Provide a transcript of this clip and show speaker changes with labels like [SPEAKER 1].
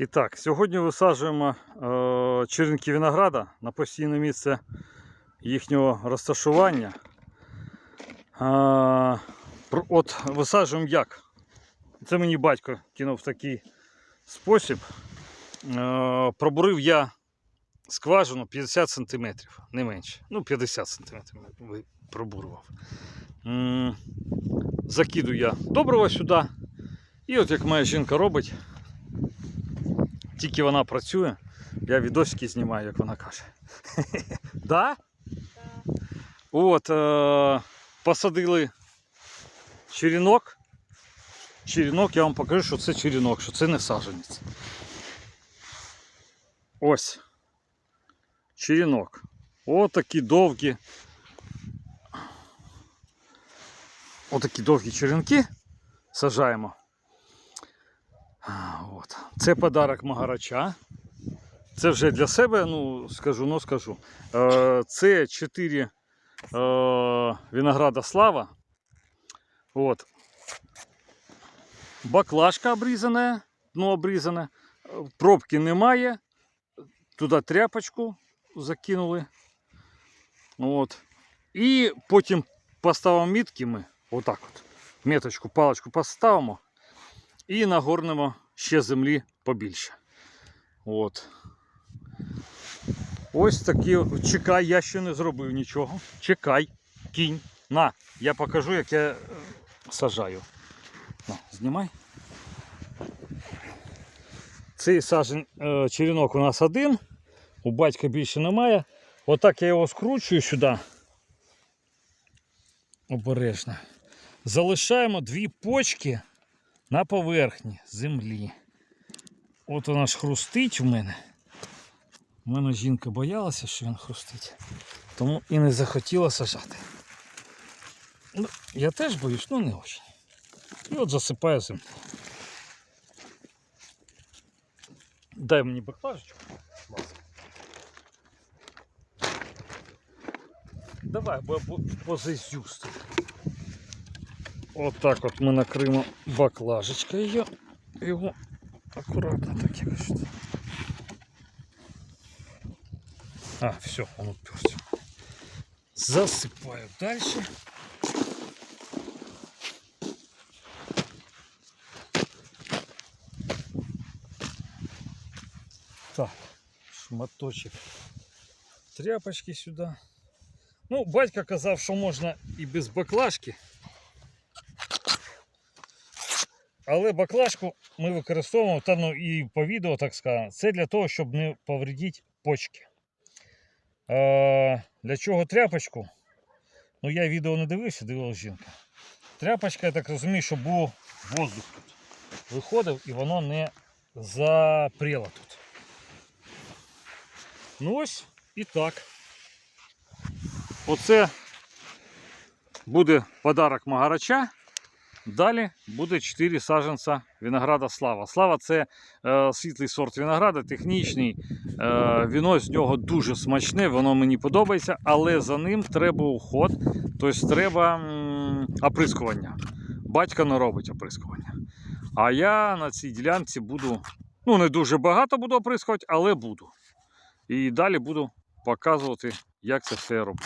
[SPEAKER 1] І так, сьогодні висаджуємо е, черенки винограда на постійне місце їхнього розташування. Е, от висаджуємо як? Це мені батько кинув такий спосіб. Е, пробурив я скважину 50 см, не менше. Ну, 50 см пробурював. М, Закидую я доброго сюди. І от як моя жінка робить, тільки вона працює, я відосики знімаю, як вона каже. Да? От, е, посадили черенок. Черенок, я вам покажу, що це черенок, що це не саджанець. Ось. Черенок. Отакі довгі. Отакі довгі черенки сажаємо. Це подарок Магарача. Це вже для себе, ну скажу, ну скажу. Е, це 4 е, винограда слава. От. Баклажка обрізана, дно обрізане, пробки немає. Туди тряпочку закинули. От. І потім поставимо мітки ми. Отак от. Меточку, паличку поставимо і нагорнемо ще землі побільше. От. Ось такі. Чекай, я ще не зробив нічого. Чекай, кінь. На, я покажу, як я е, сажаю. На, знімай. Цей сажен, е, черенок у нас один, у батька більше немає. Отак я його скручую сюди. Обережно. Залишаємо дві почки на поверхні землі. От вона ж хрустить в мене. У мене жінка боялася, що він хрустить, тому і не захотіла сажати. Ну, я теж боюсь, ну не очень. І от засипаю землю. Дай мені баклажечку. Давай, бо я позизюсту. Отак от ми накриємо баклажечкою його акуратно так якось. А, все, он уперся. Засыпаю дальше. Так, шматочек тряпочки сюди. Ну, батько казав, що можна і без баклажки. Але баклажку ми використовуємо, та ну і по відео так сказано, це для того, щоб не повредити почки. Е, для чого тряпочку? Ну я відео не дивився, дивилася жінка. Тряпочка, я так розумію, щоб був воздух тут. Виходив і воно не запріло тут. Ну ось і так. Оце буде подарок Магарача. Далі буде 4 саджанця винограда Слава. Слава це е, світлий сорт винограда, технічний. Е, віно з нього дуже смачне, воно мені подобається, але за ним треба уход, тобто треба м, оприскування. Батько не робить оприскування. А я на цій ділянці буду, ну не дуже багато буду оприскувати, але буду. І далі буду показувати, як це все я роблю.